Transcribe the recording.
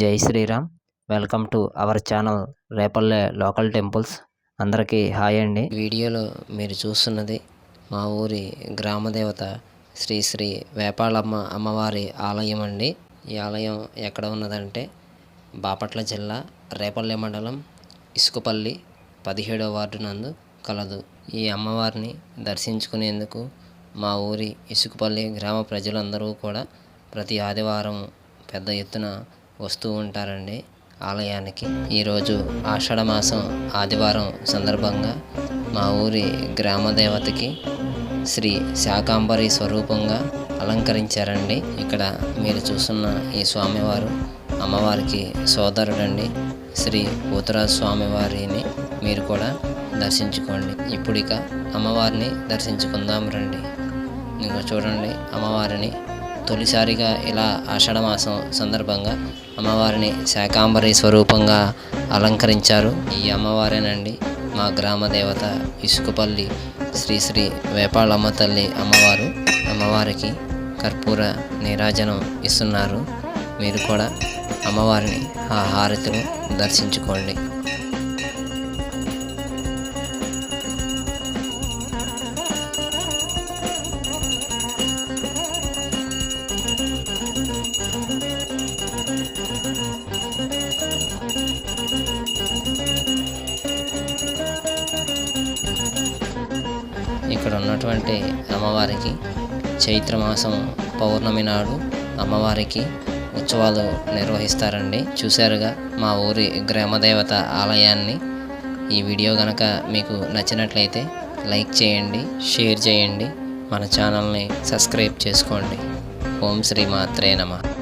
Jai Shriram. Welcome to our channel Repalle local temples. అందరికీ hi అండి. వీడియోలో మీరు చూస్తున్నది మా ఊరి గ్రామదేవత శ్రీ శ్రీ వేపాళమ్మ అమ్మవారి ఆలయం అండి. ఈ ఆలయం ఎక్కడ ఉన్నదంటే బాపట్ల జిల్లా రేపల్లె మండలం ఇసుకపల్లి పదిహేడో వార్డు నందు కలదు. ఈ అమ్మవారిని దర్శించుకునేందుకు మా ఊరి ఇసుకపల్లి గ్రామ ప్రజలందరూ కూడా ప్రతి ఆదివారం పెద్ద ఎత్తున వస్తూ ఉంటారండి ఆలయానికి. ఈరోజు ఆషాఢ మాసం ఆదివారం సందర్భంగా మా ఊరి గ్రామ దేవతకి శ్రీ శాకాంబరి స్వరూపంగా అలంకరించారండి. ఇక్కడ మీరు చూస్తున్న ఈ స్వామివారు అమ్మవారికి సోదరుడండి. శ్రీ పోతురాజు స్వామివారిని మీరు కూడా దర్శించుకోండి. ఇప్పుడిక అమ్మవారిని దర్శించుకుందాం రండి. ఇంకా చూడండి అమ్మవారిని తొలిసారిగా ఇలా ఆషాఢమాసం సందర్భంగా అమ్మవారిని శాకాంబరి స్వరూపంగా అలంకరించారు. ఈ అమ్మవారేనండి మా గ్రామ దేవత ఇసుకపల్లి శ్రీ శ్రీ వేపాళమ్మ తల్లి అమ్మవారు. అమ్మవారికి కర్పూర నీరాజనం ఇస్తున్నారు. మీరు కూడా అమ్మవారిని ఆ హారతిలో దర్శించుకోండి. ఇక్కడ ఉన్నటువంటి అమ్మవారికి చైత్రమాసం పౌర్ణమి నాడు అమ్మవారికి ఉత్సవాలు నిర్వహిస్తారండి. చూశారుగా మా ఊరి గ్రామదేవత ఆలయాన్ని. ఈ వీడియో కనుక మీకు నచ్చినట్లయితే లైక్ చేయండి షేర్ చేయండి. మన ఛానల్ని సబ్స్క్రైబ్ చేసుకోండి. ఓం శ్రీ మాత్రే నమా.